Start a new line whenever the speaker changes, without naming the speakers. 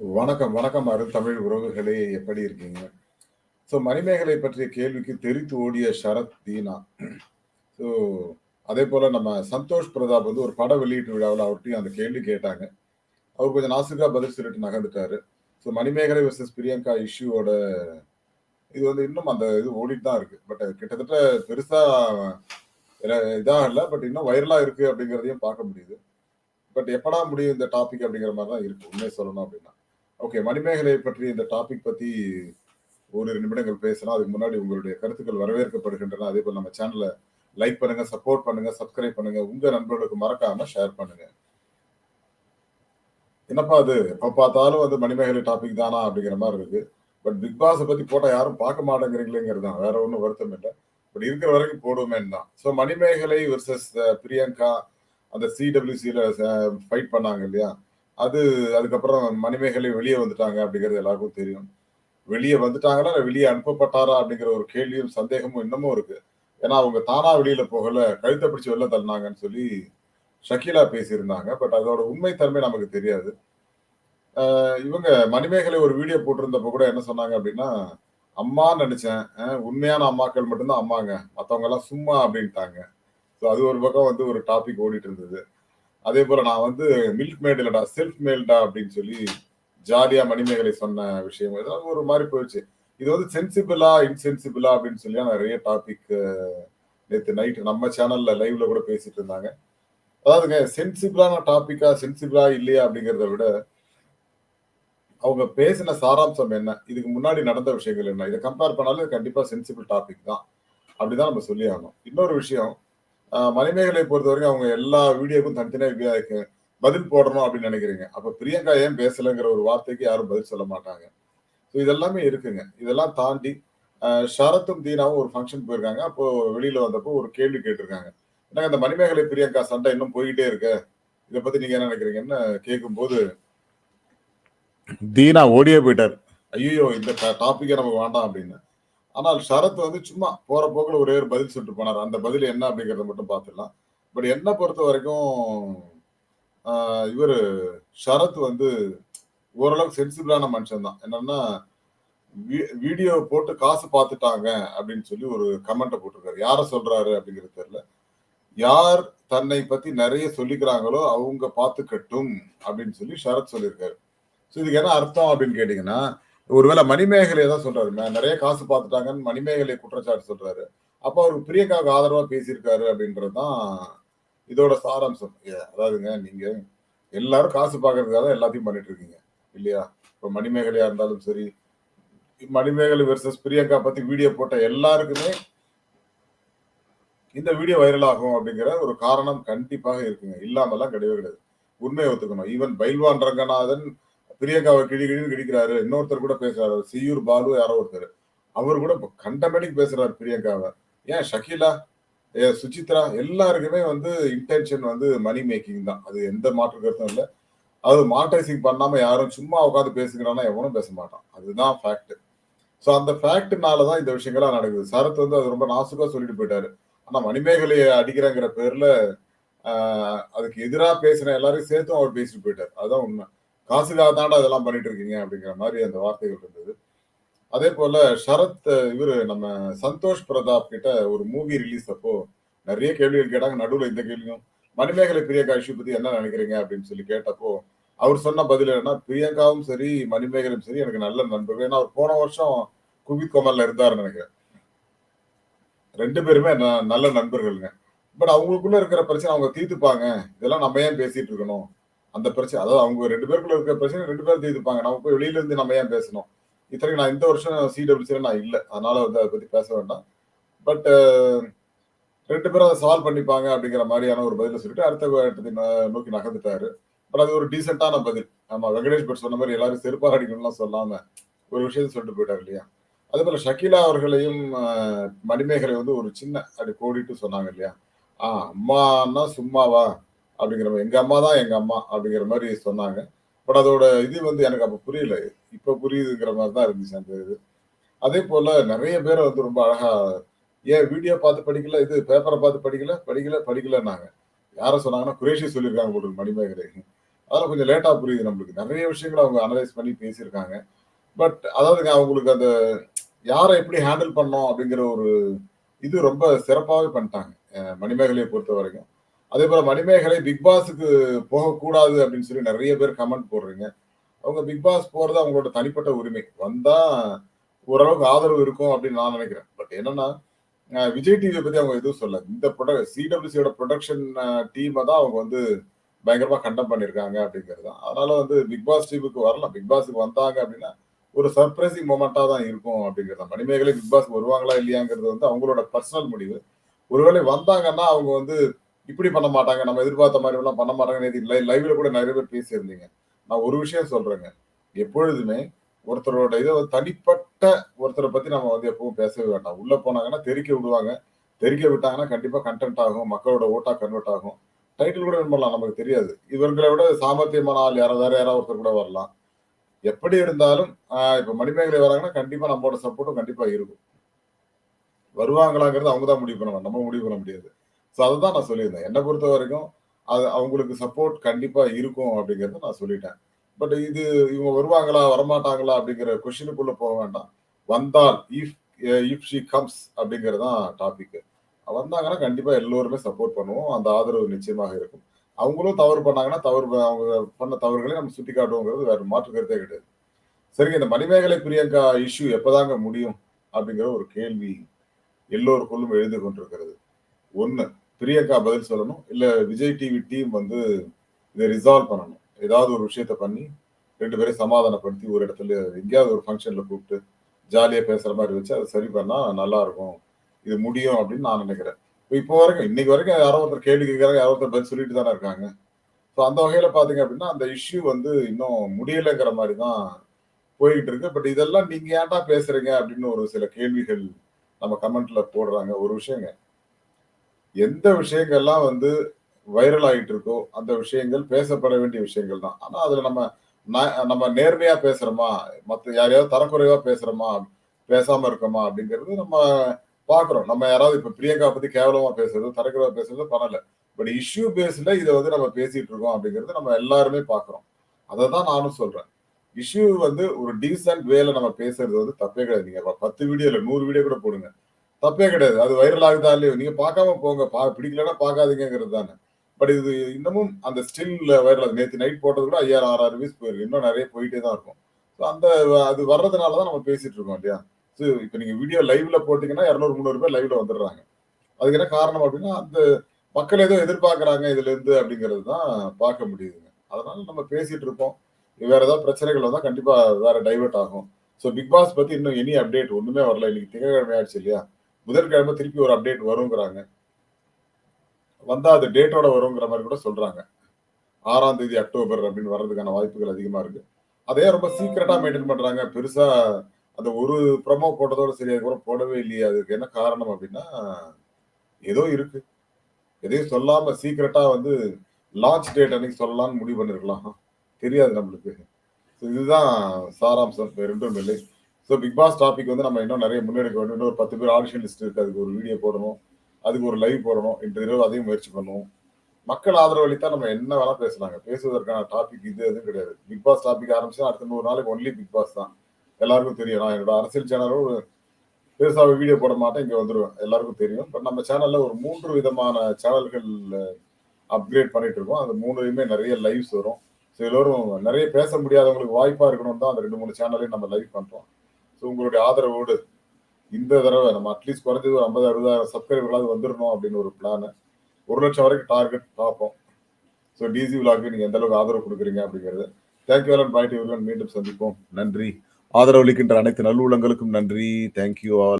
வணக்கம், வணக்கம் அருந்தமிழ் உறவுகளே! எப்படி இருக்கீங்க? ஸோ மணிமேகலை பற்றிய கேள்விக்கு தெரித்து ஓடிய சரத் தீனா. ஸோ அதே போல் நம்ம சந்தோஷ் பிரதாப் வந்து ஒரு பட வெளியீட்டு விழாவில் அவர்கிட்டையும் அந்த கேள்வி கேட்டாங்க. அவர் கொஞ்சம் நாசுக்காக பதில் சொல்லிட்டு நகர்ந்துட்டாரு. ஸோ மணிமேகலை வர்சஸ் பிரியங்கா இஷ்யூவோட இது வந்து இன்னும் அந்த இது ஓடிட்டு தான் இருக்கு. பட் கிட்டத்தட்ட பெருசாக இதாக இதாகல. பட் இன்னும் வைரலாக இருக்குது அப்படிங்கிறதையும் பார்க்க முடியுது. பட் எப்படா முடியும் இந்த டாபிக் அப்படிங்கிற மாதிரி தான் இருக்குது உண்மையை சொல்லணும் அப்படின்னா. ஓகே மணிமேகலை பற்றி இந்த டாபிக் பத்தி ஓரிரு நிமிடங்கள் பேசலாம். அதுக்கு முன்னாடி உங்களுடைய கருத்துக்கள் வரவேற்கப்படுகின்றன. அதே போல் நம்ம சேனலை லைக் பண்ணுங்க, சப்போர்ட் பண்ணுங்க, சப்ஸ்கிரைப் பண்ணுங்க. உங்க நண்பர்களுக்கு மறக்காம ஷேர் பண்ணுங்க. என்னப்பா அது எப்ப பார்த்தாலும் வந்து மணிமேகலை டாபிக் தானா அப்படிங்கிற மாதிரி இருக்கு. பட் பிக் பாஸை பத்தி போட்டால் யாரும் பார்க்க மாட்டேங்கிறீங்களேங்கிறது தான். வேற ஒன்றும் வருத்தம் இல்லை பட் இருக்கிற வரைக்கும் போடுவோமேன்னு தான். ஸோ மணிமேகலை வெர்சஸ் பிரியங்கா அந்த சிடபிள்யூசியில் ச ஃபைட் பண்ணாங்க இல்லையா? அது அதுக்கப்புறம் மணிமேகலை வெளியே வந்துட்டாங்க அப்படிங்கிறது எல்லாருக்கும் தெரியும். வெளியே வந்துட்டாங்களா? வெளியே அனுப்பப்பட்டாரா? அப்படிங்கிற ஒரு கேள்வியும், சந்தேகமும் இன்னமும் இருக்கு. ஏன்னா அவங்க தானா வெளியில போகல. கழுத்தை பிடிச்சி வெளில தள்ளினாங்கன்னு சொல்லி ஷக்கீலா பேசியிருந்தாங்க. பட் அதோட உண்மை தன்மை நமக்கு தெரியாது. இவங்க மணிமேகலை ஒரு வீடியோ போட்டிருந்தப்போ கூட என்ன சொன்னாங்க அப்படின்னா, அம்மான்னு நினைச்சேன் உண்மையான அம்மாக்கள் மட்டும்தான் அம்மாங்க அம்மாங்க. எல்லாம் சும்மா அப்படின்ட்டாங்க. ஸோ அது ஒரு பக்கம் வந்து ஒரு டாபிக் ஓடிட்டு இருந்தது. அதே போல நான் வந்து மில்க் மேட் இல்லடா, செல்ஃப் மேல்டா அப்படின்னு சொல்லி ஜாலியா மணிமேகலை சொன்ன விஷயம். ஏதாவது ஒரு மாதிரி போயிடுச்சு இது வந்து சென்சிபிளா, இன்சென்சிபிளா அப்படின்னு சொல்லி நிறைய டாபிக் நேற்று நைட் நம்ம சேனல்ல லைவ்ல கூட பேசிட்டு இருந்தாங்க. அதாவதுங்க சென்சிபிளான டாபிக்கா, சென்சிபிளா இல்லையா அப்படிங்கிறத விட அவங்க பேசின சாராம்சம் என்ன? இதுக்கு முன்னாடி நடந்த விஷயங்கள் என்ன? இதை கம்பேர் பண்ணாலும் கண்டிப்பா சென்சிபிள் டாபிக் தான். அப்படிதான் நம்ம சொல்லி ஆகணும். இன்னொரு விஷயம், மணிமேகலை பொறுத்தவரைக்கும் அவங்க எல்லா வீடியோக்கும் தனித்தனியா வி க பதில் போடணும் அப்படின்னு நெனைக்கிறீங்க. அப்ப பிரியங்கா ஏன் பேசலங்கிற ஒரு வார்த்தைக்கு யாரும் பதில் சொல்ல மாட்டாங்க. ஸோ இதெல்லாமே இருக்குங்க. இதெல்லாம் தாண்டி ஷரத்தும், தீனாவும் ஒரு ஃபங்ஷன் போயிருக்காங்க. அப்போ வெளியில வந்தப்போ ஒரு கேள்வி கேட்டிருக்காங்க. என்னங்க இந்த மணிமேகலை, பிரியங்கா சண்டை இன்னும் போய்க்கிட்டே இருக்கே. இத பத்தி நீங்க என்ன நெனைக்கிறீங்கன்னு கேட்கும்போது தீனா ஓடியே போயிட்டாரு. ஐய்யயோ! இந்த டாபிக்கே நமக்கு வேண்டாம் அப்படின்னு. ஆனால் ஷரத் வந்து சும்மா போற போக்குல ஒரே ஒரு பதில் சொல்லிட்டு போனார் அந்த பதில் என்ன அப்படிங்கிறத மட்டும் பார்த்துடலாம். பட் என்ன பொறுத்த வரைக்கும் இவர் ஷரத் வந்து ஓரளவுக்கு சென்சிபிளான மனுஷன் தான். என்னன்னா, வீ வீடியோ போட்டு காசு பார்த்துட்டாங்க அப்படின்னு சொல்லி ஒரு கமெண்ட்டை போட்டிருக்காரு. யார சொல்றாரு அப்படிங்கிறது தெரியல. யார் தன்னை பத்தி நிறைய சொல்லிக்கிறாங்களோ அவங்க பார்த்துக்கட்டும் அப்படின்னு சொல்லி ஷரத் சொல்லியிருக்காரு. ஸோ இதுக்கு என்ன அர்த்தம் அப்படின்னு கேட்டீங்கன்னா, ஒருவேளை மணிமேகலையை தான் சொல்றாரு. நிறைய காசு பார்த்துட்டாங்கன்னு மணிமேகலை குற்றச்சாட்டு சொல்றாரு. அப்போ அவர் பிரியங்காவுக்கு ஆதரவா பேசியிருக்காரு அப்படின்றது தான் இதோட சாராம்சம். அதாவதுங்க நீங்க எல்லாரும் காசு பார்க்கறதுக்காக தான் எல்லாத்தையும் பண்ணிட்டு இருக்கீங்க. இல்லையா? இப்போ மணிமேகலையா இருந்தாலும் சரி, மணிமேகலை வெர்சஸ் பிரியங்கா பத்தி வீடியோ போட்ட எல்லாருக்குமே இந்த வீடியோ வைரல் ஆகும் அப்படிங்கிற ஒரு காரணம் கண்டிப்பாக இருக்குங்க. இல்லாமலாம் கிடையவே கிடையாது. உண்மையை ஒத்துக்கணும். ஈவன் பைல்வான் ரங்கநாதன் பிரியங்காவை கிழி கிழின்னு கிழிக்கிறாரு. இன்னொருத்தர் கூட பேசுறாரு. சியூர் பாலு யாரோ ஒருத்தர் அவர் கூட கண்டமேனிக்கு பேசுறாரு பிரியங்காவை ஏன் ஷக்கீலா, ஏ சுசித்ரா எல்லாருக்குமே வந்து இன்டென்ஷன் வந்து மணி மேக்கிங் தான். அது எந்த மாற்று கருத்தும் இல்லை அது மானிட்டைசிங் பண்ணாம யாரும் சும்மா உட்காந்து பேசுங்கறான்னா எவனும் பேச மாட்டான். அதுதான் ஃபேக்ட். ஸோ அந்த ஃபேக்ட்னால தான் இந்த விஷயங்கள்லாம் நடக்குது. சரத் வந்து அது ரொம்ப நாசூக்கா சொல்லிட்டு போயிட்டாரு. ஆனா மணிமேகலையை அடிக்கிறேங்கிற பேர்ல அதுக்கு எதிராக பேசின எல்லாரையும் சேர்த்தும் அவர் பேசிட்டு போயிட்டார் அதுதான் உண்மை. காசுக்காக தாண்டா இதெல்லாம் பண்ணிட்டு இருக்கீங்க அப்படிங்கிற மாதிரி அந்த வார்த்தைகள் இருந்தது. அதேபோல ஷரத் இவரு நம்ம சந்தோஷ் பிரதாப் கிட்ட ஒரு மூவி ரிலீஸ் அப்போ நிறைய கேள்விகள் கேட்டாங்க. நடுவில் இந்த கேள்வியும், மணிமேகலை, பிரியங்கா இஷ்யூ பத்தி என்ன நினைக்கிறீங்க அப்படின்னு சொல்லி கேட்டப்போ, அவர் சொன்ன பதில் என்னன்னா, பிரியங்காவும் சரி, மணிமேகலையும் சரி எனக்கு நல்ல நண்பர்கள். ஏன்னா அவர் போன வருஷம் குக் கோமல்ல இருந்தாருன்னு நினைக்கிறேன் ரெண்டு பேருமே ந நல்ல நண்பர்கள்ங்க. பட் அவங்களுக்குள்ள இருக்கிற பிரச்சனை அவங்க தீர்த்துப்பாங்க. இதெல்லாம் நம்ம ஏன் பேசிட்டு இருக்கணும்? அந்த பிரச்சனை அதாவது அவங்க ரெண்டு பேருக்குள்ள இருக்கிற பிரச்சனை ரெண்டு பேரும் தீர்த்துப்பாங்க. நம்ம போய் வெளியில இருந்து நம்ம ஏன் பேசணும்? இத்தனைக்கு நான் இந்த வருஷம் சிடபிள்யூசில நான் இல்லை அதனால வந்து அதை பத்தி பேச வேண்டாம். பட் ரெண்டு பேரும் அதை சால்வ் பண்ணிப்பாங்க அப்படிங்கிற மாதிரியான ஒரு பதில சொல்லிட்டு அடுத்த நோக்கி நகர்ந்துட்டாரு. பட் அது ஒரு டீசென்ட்டான பதில். ஆமா வெங்கடேஷ் பட் சொன்ன மாதிரி எல்லாரும் செருப்பாக அடிக்கணும்லாம் சொல்லாம ஒரு விஷயத்த சொல்லிட்டு போயிட்டாரு இல்லையா? அதே போல ஷக்கீலா அவர்களையும் மணிமேகலை வந்து ஒரு சின்ன அப்படி கோடிட்டு சொன்னாங்க இல்லையா? ஆ அம்மான்னா சும்மாவா? அப்படிங்கிற மாதிரி எங்கள் அம்மா தான் எங்கள் அம்மா அப்படிங்கிற மாதிரி சொன்னாங்க. பட் அதோட இது வந்து எனக்கு அப்போ புரியல. இப்போ புரியுதுங்கிற மாதிரி தான் இருந்துச்சு அந்த இது. அதே போல் நிறைய பேர் வந்து ரொம்ப அழகா ஏன் வீடியோ பார்த்து படிக்கல, இது பேப்பரை பார்த்து படிக்கல, படிக்கல, படிக்கலன்னாங்க. யாரை சொன்னாங்கன்னா, குரேஷி சொல்லியிருக்காங்க போட்டு இருக்கு அதெல்லாம் கொஞ்சம் லேட்டாக புரியுது நம்மளுக்கு நிறைய விஷயங்களை அவங்க அனலைஸ் பண்ணி பேசியிருக்காங்க பட் அதாவதுங்க அவங்களுக்கு அந்த யாரை எப்படி ஹேண்டில் பண்ணோம் அப்படிங்கிற ஒரு இது ரொம்ப சிறப்பாகவே பண்ணிட்டாங்க மணிமேகலையை பொறுத்த வரைக்கும் அதே போல மணிமேகலை பிக் பாஸுக்கு போகக்கூடாது அப்படின்னு சொல்லி நிறைய பேர் கமெண்ட் போடுறீங்க. அவங்க பிக் பாஸ் போறது அவங்களோட தனிப்பட்ட உரிமை. வந்தா ஓரளவுக்கு ஆதரவு இருக்கும் அப்படின்னு நான் நினைக்கிறேன். பட் என்னன்னா விஜய் டிவியை பத்தி அவங்க எதுவும் சொல்ல இந்த ப்ரொடக் சிடபிள்யூசியோட ப்ரொடக்ஷன் டீமை தான் அவங்க வந்து பயங்கரமா கண்டம் பண்ணியிருக்காங்க அப்படிங்கிறது தான். அதனால வந்து பிக் பாஸ் டீமுக்கு வரலாம் பிக் பாஸுக்கு வந்தாங்க அப்படின்னா ஒரு சர்ப்ரைசிங் மூமெண்டா தான் இருக்கும் அப்படிங்கிறது தான். மணிமேகலை பிக் பாஸ் வருவாங்களா இல்லையாங்கிறது வந்து அவங்களோட பர்சனல் முடிவு. ஒருவேளை வந்தாங்கன்னா அவங்க வந்து இப்படி பண்ண மாட்டாங்க நம்ம எதிர்பார்த்த மாதிரி எல்லாம் பண்ண மாட்டாங்க நேற்று லைவ்ல கூட நிறைய பேர் பேசியிருந்தீங்க. நான் ஒரு விஷயம் சொல்றேங்க. எப்பொழுதுமே ஒருத்தரோட இதை வந்து தனிப்பட்ட ஒருத்தரை பத்தி நம்ம வந்து எப்பவும் பேசவே வேண்டாம். உள்ள போனாங்கன்னா தெறிக்க விடுவாங்க. தெறிக்க விட்டாங்கன்னா கண்டிப்பா கண்டென்ட் ஆகும் மக்களோட ஓட்டா கன்வெர்ட் ஆகும். டைட்டில் கூட பண்ணலாம் நமக்கு தெரியாது. இவர்களை விட சாமர்த்தியமான ஆள் யாராவது வேற யாராவது ஒருத்தர் கூட வரலாம். எப்படி இருந்தாலும் இப்ப மணிமேகலை வராங்கன்னா கண்டிப்பா நம்மளோட சப்போர்ட்டும் கண்டிப்பா இருக்கும். வருவாங்களாங்கிறது அவங்க தான் முடிவு பண்ணலாம் நம்ம முடிவு பண்ண முடியாது. ஸோ அதை தான் நான் சொல்லியிருந்தேன். என்னை பொறுத்த வரைக்கும் அது அவங்களுக்கு சப்போர்ட் கண்டிப்பாக இருக்கும் அப்படிங்கிறத நான் சொல்லிட்டேன். பட் இது இவங்க வருவாங்களா வரமாட்டாங்களா அப்படிங்கிற கொஷினுக்குள்ளே போக வேண்டாம். வந்தால் இஃப் இஃப் ஷி கம்ஸ் அப்படிங்கிறது தான் டாபிக் வந்தாங்கன்னா கண்டிப்பாக எல்லோருமே சப்போர்ட் பண்ணுவோம். அந்த ஆதரவு நிச்சயமாக இருக்கும். அவங்களும் தவறு பண்ணாங்கன்னா தவறு அவங்க பண்ண தவறுகளை நம்ம சுட்டி காட்டுவோங்கிறது வேற மாற்று கருத்தே கிடையாது. சரிங்க இந்த மணிமேகலை பிரியங்கா இஷ்யூ எப்போதாங்க முடியும் அப்படிங்கிற ஒரு கேள்வி எல்லோருக்குள்ளும் எழுந்து கொண்டிருக்கிறது. ஒன்று பிரியக்கா பதில் சொல்லணும். இல்ல விஜய் டிவி டீம் வந்து இதை ரிசால்வ் பண்ணணும். ஏதாவது ஒரு விஷயத்த பண்ணி ரெண்டு பேரையும் சமாதானப்படுத்தி ஒரு இடத்துல எங்கேயாவது ஒரு ஃபங்க்ஷன்ல கூப்பிட்டு ஜாலியா பேசுற மாதிரி வச்சு அதை சரி பண்ணா நல்லா இருக்கும். இது முடியும் அப்படின்னு நான் நினைக்கிறேன். இப்போ வரைக்கும் இன்னைக்கு வரைக்கும் யாரோ ஒருத்தர் கேள்வி கேட்கறாங்க யாரோ ஒருத்தர் பதில் சொல்லிட்டு தானே இருக்காங்க. ஸோ அந்த வகையில பாத்தீங்க அப்படின்னா அந்த இஷ்யூ வந்து இன்னும் முடியலைங்கிற மாதிரி தான் போயிட்டு இருக்கு. பட் இதெல்லாம் நீங்க ஏன்டா பேசுறீங்க அப்படின்னு ஒரு சில கேள்விகள் நம்ம கமெண்ட்ல போடுறாங்க. ஒரு விஷயங்க. எந்த விஷயங்கள்லாம் வந்து வைரல் ஆகிட்டு இருக்கோ அந்த விஷயங்கள் பேசப்பட வேண்டிய விஷயங்கள் தான். ஆனால் அதில் நம்ம நம்ம நேர்மையா பேசுறோமா? மற்ற யாரையாவது தரக்குறைவா பேசுறோமா? பேசாம இருக்கோமா? அப்படிங்கிறது நம்ம பாக்குறோம் நம்ம யாராவது இப்ப பிரியங்கா பத்தி கேவலமா பேசுறது தரக்குறைவா பேசுறது பண்ணல. பட் இஷ்யூ பேஸ்ல இதை வந்து நம்ம பேசிட்டு இருக்கோம் அப்படிங்கிறது நம்ம எல்லாருமே பாக்குறோம் அதை தான் நானும் சொல்றேன். இஷ்யூ வந்து ஒரு டீசென்ட் வேல நம்ம பேசுறது வந்து தப்பே கிடையாது. நீங்க பத்து வீடியோ இல்ல நூறு வீடியோ கூட போடுங்க. தப்பே கிடையாது. அது வைரல் ஆகுதா இல்லையோ? நீங்க பார்க்காம போங்க. பா பிடிக்கலன்னா பார்க்காதீங்கிறது தானே. பட் இது இன்னமும் அந்த ஸ்டில்ல வைரல் ஆகுது. நேற்று நைட் போட்டது கூட ஐயாயிரம் ஆறாயிரம் வியூஸ் போயிருக்கு. இன்னும் நிறைய போயிட்டே தான் இருக்கும். ஸோ அந்த அது வர்றதுனால தான் நம்ம பேசிட்டு இருக்கோம் இல்லையா? ஸோ இப்போ நீங்க வீடியோ லைவ்ல போட்டீங்கன்னா இரநூறு முந்நூறு பேர் லைவ்ல வந்துடுறாங்க. அதுக்கு என்ன காரணம் அப்படின்னா அந்த மக்கள் ஏதோ எதிர்பார்க்குறாங்க இதுல இருந்து அப்படிங்கிறது தான் பார்க்க முடியுதுங்க. அதனால நம்ம பேசிட்டு இருக்கோம் வேற ஏதாவது பிரச்சனைகள் வந்தால் கண்டிப்பா வேற டைவர்ட் ஆகும். ஸோ பிக் பாஸ் பத்தி இன்னும் எனி அப்டேட் ஒண்ணுமே வரல. இன்னைக்கு திங்கக்கிழமை ஆயிடுச்சு இல்லையா? புதன்கிழமை திருப்பி ஒரு அப்டேட் வருங்கிறாங்க. வந்தா அது டேட்டோட வருங்கிற மாதிரி கூட சொல்றாங்க. ஆறாம் தேதி அக்டோபர் அப்படின்னு வர்றதுக்கான வாய்ப்புகள் அதிகமா இருக்கு. அதே ரொம்ப சீக்கிரட்டா மெயின்டைன் பண்றாங்க. பெருசா அந்த ஒரு ப்ரமோ போட்டதோட சரி அதுக்கப்புறம் போடவே இல்லையே. அதுக்கு என்ன காரணம் அப்படின்னா ஏதோ இருக்கு. எதையும் சொல்லாம சீக்கிரட்டா வந்து லான்ச் டேட் அன்னைக்கு சொல்லலாம்னு முடிவு பண்ணிருக்கலாம். தெரியாது நம்மளுக்கு. இதுதான் சாராம்சம். ரெண்டும் இல்லை. ஸோ பிக் பாஸ் டாபிக் வந்து நம்ம இன்னும் நிறைய முன்னெடுக்க வேண்டும். இன்னும் ஒரு பத்து பேர் ஆடிஷன் லிஸ்ட் இருக்கு. அதுக்கு ஒரு வீடியோ போடணும். அதுக்கு ஒரு லைவ் போடணும். இன்று இரவு அதையும் முயற்சி பண்ணுவோம். மக்கள் ஆதரவு அளித்தா நம்ம என்ன வேணா பேசலாங்க. பேசுவதற்கான டாபிக் இது எதுவும் கிடையாது. பிக் பாஸ் டாபிக் ஆரம்பிச்சா அடுத்த நூறு நாளைக்கு ஒன்லி பிக் பாஸ் தான். எல்லாருக்கும் தெரியும். நான் என்னோட அரசியல் சேனலும் பெருசாக வீடியோ போட மாட்டேன். இங்கே வந்துடுவேன் எல்லாருக்கும் தெரியும். பட் நம்ம சேனலில் ஒரு மூன்று விதமான சேனல்கள் அப்கிரேட் பண்ணிட்டு இருக்கோம். அந்த மூணுலையுமே நிறைய லைவ்ஸ் வரும். ஸோ எல்லோரும் நிறைய பேச முடியாதவங்களுக்கு வாய்ப்பாக இருக்கணும் தான் அந்த ரெண்டு மூணு சேனலையும் நம்ம லைவ் பண்ணுறோம் ஸோ உங்களுடைய ஆதரவோடு இந்த தடவை நம்ம அட்லீஸ்ட் குறைஞ்சது ஒரு ஐம்பது அறுபதாயிரம் சப்ஸ்கிரைபர்களாவது வந்துடணும் அப்படின்னு ஒரு பிளான் ஒரு லட்சம் வரைக்கும் டார்கெட் பார்ப்போம். ஸோ டிசி விலாக்கு நீங்க எந்த அளவுக்கு ஆதரவு கொடுக்குறீங்க அப்படிங்கிறது. தேங்க்யூ வேலன் பாயிண்ட் மீண்டும் சந்திப்போம். நன்றி. ஆதரவு அளிக்கின்ற அனைத்து நல்லுள்ளங்களுக்கும் நன்றி. Thank you all